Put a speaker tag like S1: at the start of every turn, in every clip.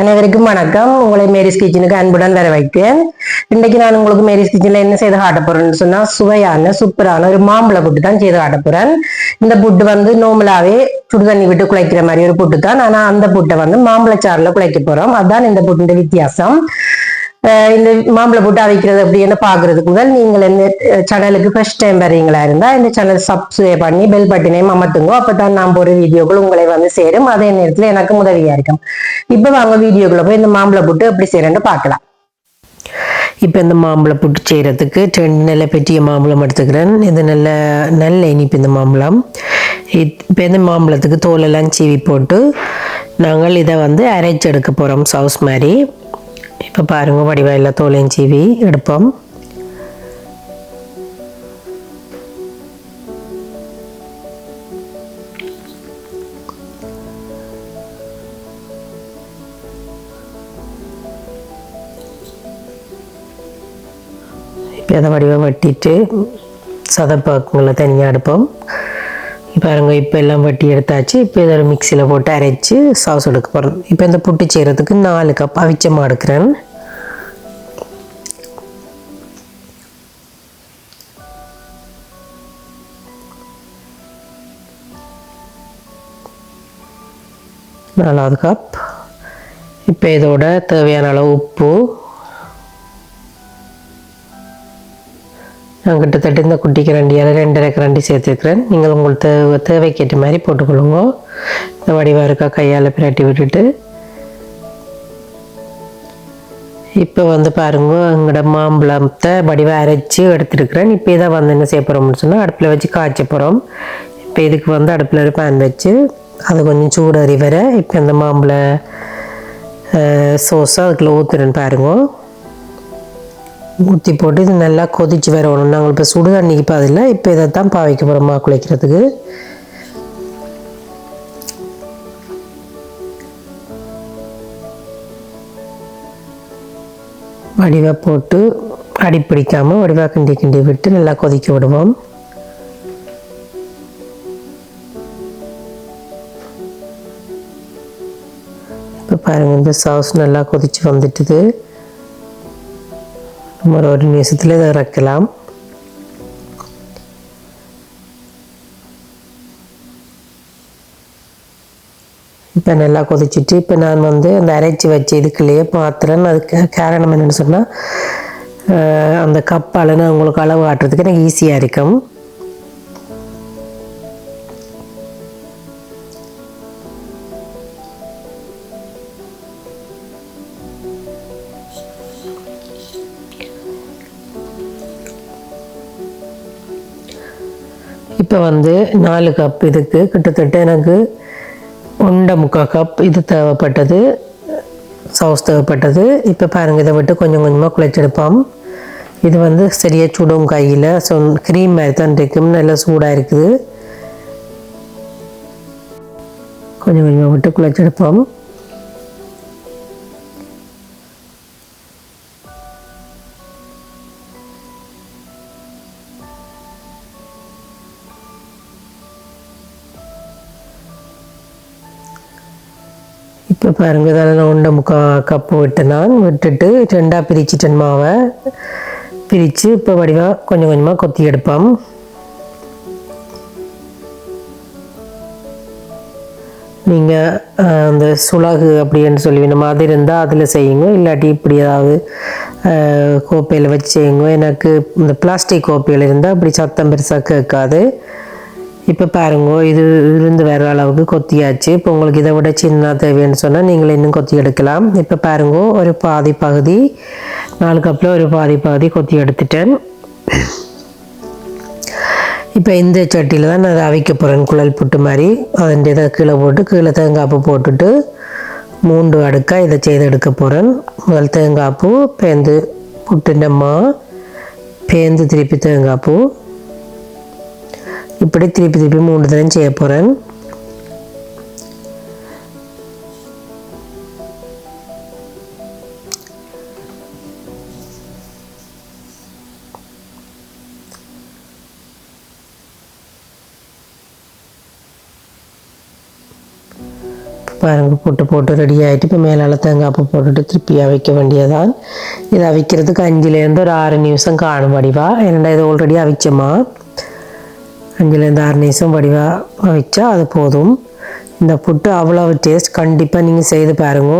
S1: அனைவருக்கும் வணக்கம். உங்களை மேரிஸ் கிச்சனுக்கு அன்புடன் வர வைக்கிறேன். இன்னைக்கு நான் உங்களுக்கு மேரிஸ் கிச்சனில் என்ன செய்து காட்ட போறேன்னு சொன்னா சுவையான சூப்பரான ஒரு மாம்பழ புட்டு தான் செய்து காட்ட போறேன். இந்த புட்டு வந்து நோமலாவே சுடு தண்ணி விட்டு குழைக்கிற மாதிரி ஒரு புட்டு தான் ஆனா அந்த புட்டை வந்து மாம்பழச்சாறுல குழைக்க போறோம். அதுதான் இந்த புட்டுடைய வித்தியாசம். இந்த மாம்பழ புட்டு அவிக்கிறது அப்படின்னு பாக்குறதுக்கு முதல் நீங்கள் இந்த சேனலுக்கு ஃபர்ஸ்ட் டைம் வரீங்களா இருந்தா இந்த சேனல் சப்ஸ்கிரைப் பண்ணி பெல் பட்டினையும் அமர்த்துங்க அப்பதான் நான் போற வீடியோக்கள் உங்களை வந்து சேரும். அதே நேரத்துல எனக்கு உதவியா இருக்கும். இப்ப வாங்க வீடியோக்குள்ள போய் இந்த மாம்பழ புட்டு எப்படி செய்யறேன்னு பார்க்கலாம். இப்போ இந்த மாம்பழம் புட்டு செய்கிறதுக்கு ரெண்டு நல்ல பெட்டிய மாம்பழம் எடுத்துக்கிறேன். இது நல்ல நல்ல இனிப்பு இந்த மாம்பழம். இப்போ இந்த மாம்பழத்துக்கு தோலெல்லாம் சீவி போட்டு நாங்கள் இதை வந்து அரைச்சி எடுக்க போகிறோம் சவுஸ் மாதிரி. இப்போ பாருங்கள் வடிவாயில் தோலையும் சீவி எடுப்போம் இப்போ அதை வடிவம் வெட்டிட்டு சதப்பாக்குங்களை தனியாக பாருங்க இப்போ எல்லாம் வட்டி எடுத்தாச்சு. இப்போ இதை ஒரு மிக்சியில் போட்டு அரைச்சி சாஸ் எடுக்க போகிறோம் இப்போ இந்த புட்டு செய்கிறதுக்கு நாலு கப் அவிச்சமாக எடுக்கிறேன். நாலாவது கப் இப்போ இதோட தேவையான அளவு உப்பு. நான் கிட்டத்தட்ட இந்த குட்டி கரண்டியால் ரெண்டரை கரண்டி சேர்த்துருக்குறேன் நீங்கள் உங்களுக்கு தேவை தேவைக்கேற்ற மாதிரி போட்டுக்கொள்ளுங்க இந்த வடிவாக இருக்கா கையால் பிரட்டி விட்டுட்டு. இப்போ வந்து பாருங்க எங்களோட மாம்பழத்தை வடிவாக அரைச்சி எடுத்துருக்குறேன். இப்போ இதை வந்து என்ன செய்ய போகிறோம்னு சொன்னால் அடுப்பில் வச்சு காய்ச்ச போகிறோம் இப்போ இதுக்கு வந்து அடுப்பில் ஒரு பேன் வச்சு அது கொஞ்சம் சூடு அறிவரை இப்போ இந்த மாம்பழ சோஸை அதுக்குள்ளே ஊற்றுறேன்னு பாருங்க. ஊற்றி போட்டு இது நல்லா கொதிச்சு வரணும் நாங்கள் இப்போ சுடு தண்ணிக்கு பதில் இப்போ இதை தான் பாவைக்க போகிறோமா குளிக்கிறதுக்கு. வடிவாக போட்டு அடி பிடிக்காமல் வடிவாக கிண்டி கிண்டி விட்டு நல்லா கொதிக்க விடுவோம். இப்போ பாருங்கள் இந்த சாஸ் நல்லா கொதிச்சு வந்துட்டுது. நம்ம ஒரு நிமிஷத்தில் இதை இப்போ நல்லா கொதிச்சுட்டு இப்போ நான் வந்து அந்த அரைச்சி வச்ச இதுக்குள்ளேயே பாத்திரம் அதுக்கு காரணம் என்னென்னு சொன்னால் அந்த கப்பால் நான் உங்களுக்கு அளவு ஆட்டுறதுக்கு எனக்கு ஈஸியாக இருக்கும். இப்போ வந்து நாலு கப் இதுக்கு கிட்டத்தட்ட எனக்கு உண்டை முக்கால் கப் இது தேவைப்பட்டது. சாஸ் தேவைப்பட்டது. இப்போ பாருங்கள் இதை விட்டு கொஞ்சம் கொஞ்சமாக குழைச்செடுப்போம். இது வந்து சரியாக சுடும் கையில் ஸோ க்ரீம் மாதிரி தான் இருக்கும். நல்லா சூடாக இருக்குது. கொஞ்சம் கொஞ்சமாக விட்டு குழைச்செடுப்போம். இப்போ பாருங்கள் இதில் நான் உண்டை முக்கா கப்பு விட்டு நான் விட்டுட்டு ரெண்டாக பிரிச்சுட்டேன் மாவை. பிரித்து இப்போ வடிவாக கொஞ்சம் கொஞ்சமாக கொத்தி எடுப்போம். நீங்கள் அந்த சுலகு அப்படின்னு சொல்லி நம்ம அது இருந்தால் அதில் செய்யுங்க. இல்லாட்டி இப்படி ஏதாவது கோப்பையில் வச்சு செய்யுங்க. எனக்கு இந்த பிளாஸ்டிக் கோப்பையில் இருந்தால் அப்படி சத்தம் பெருசாக கேட்காது. இப்போ பாருங்க இது இருந்து வர அளவுக்கு கொத்தியாச்சு. இப்போ உங்களுக்கு இதை விட சின்ன தேவைன்னு சொன்னால் நீங்கள் இன்னும் கொத்தி எடுக்கலாம். இப்போ பாருங்க ஒரு பாதி பகுதி நாலு கப்பில் ஒரு பாதி பகுதி கொத்தி எடுத்துட்டேன். இப்போ இந்த சட்டியில் தான் நான் அதை அவிக்க போகிறேன் குழல் புட்டு மாதிரி. அதன் இதை கீழே போட்டு கீழே தேங்காய்ப்பு போட்டுட்டு மூன்று அடுக்காக இதை செய்து எடுக்க போகிறேன் முதல் தேங்காய்ப்பூ பேந்து புட்டுண்டம்மா பேந்து திருப்பி தேங்காய்ப்பூ இப்படி திருப்பி திருப்பி மூணு தரம் செய்ய போகிறேன் பாருங்க போட்டு போட்டு ரெடி ஆகிட்டு இப்போ மேலால் தேங்காய் பூ போட்டுட்டு திருப்பியாக அவிக்க வேண்டியதான் இது அவிக்கிறதுக்கு அஞ்சுலேருந்து ஒரு ஆறு நிமிஷம் காணும் வடிவா என்னடா இது ஆல்ரெடி அவிச்சோமா? அஞ்சுலேருந்து ஆறு நிமிஷம் வடிவாக வச்சா அது போதும். இந்த புட்டு அவ்வளோ டேஸ்ட் கண்டிப்பாக நீங்கள் செய்து பாருங்க.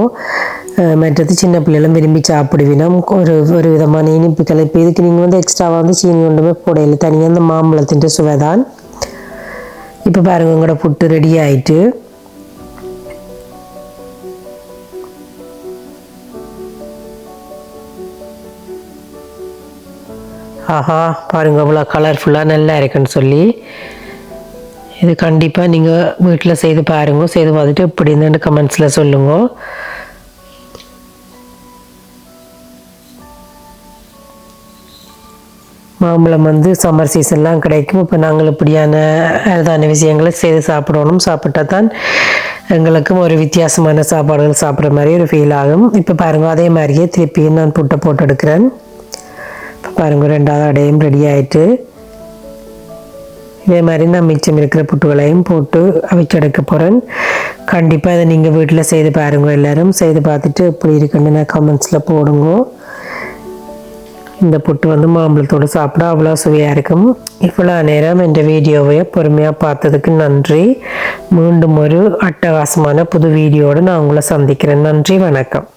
S1: மற்றது சின்ன பிள்ளைகளும் விரும்பி சாப்பிடுவீனா ஒரு ஒரு விதமான இனிப்பு கலைப்பு. இதுக்கு நீங்கள் வந்து எக்ஸ்ட்ராவாக வந்து சீனி ஒன்றுமே போடையில் தனியாக இந்த மாம்பழத்தின் சுவை தான் இப்போ பாருங்கள் உங்களோட புட்டு ரெடி ஆகிட்டு ஆஹா பாருங்கள் அவ்வளோ கலர்ஃபுல்லாக நல்லா இருக்குன்னு சொல்லி. இது கண்டிப்பாக நீங்கள் வீட்டில் செய்து பாருங்க. செய்து பார்த்துட்டு எப்படி இருந்துன்னு கமெண்ட்ஸில் சொல்லுங்க. மாம்பழம் வந்து சம்மர் சீசன்லாம் கிடைக்கும். இப்போ நாங்கள் இப்படியான அதான விஷயங்களை செய்து சாப்பிடணும். சாப்பிட்டா தான் எங்களுக்கும் ஒரு வித்தியாசமான சாப்பாடுகள் சாப்பிட்ற மாதிரி ஒரு ஃபீல் ஆகும். இப்போ பாருங்கள் அதே மாதிரியே திருப்பியும் நான் புட்டை போட்டு எடுக்கிறேன். இப்போ பாருங்க ரெண்டாவது அடையும் ரெடி ஆயிட்டு. இதே மாதிரி நான் மிச்சம் இருக்கிற புட்டுகளையும் போட்டு அவிச்செடுக்க போகிறேன் கண்டிப்பாக இதை நீங்கள் வீட்டில் செய்து பாருங்க எல்லோரும். செய்து பார்த்துட்டு எப்படி இருக்குன்னு நான் கமெண்ட்ஸில் போடுங்க. இந்த புட்டு வந்து மாம்பழத்தோடு சாப்பிட அவ்வளோ சுவையாக இருக்கும். இவ்வளோ நேரம் இந்த வீடியோவை பொறுமையாக பார்த்ததுக்கு நன்றி. மீண்டும் ஒரு அட்டகாசமான புது வீடியோடு நான் உங்களை சந்திக்கிறேன். நன்றி வணக்கம்.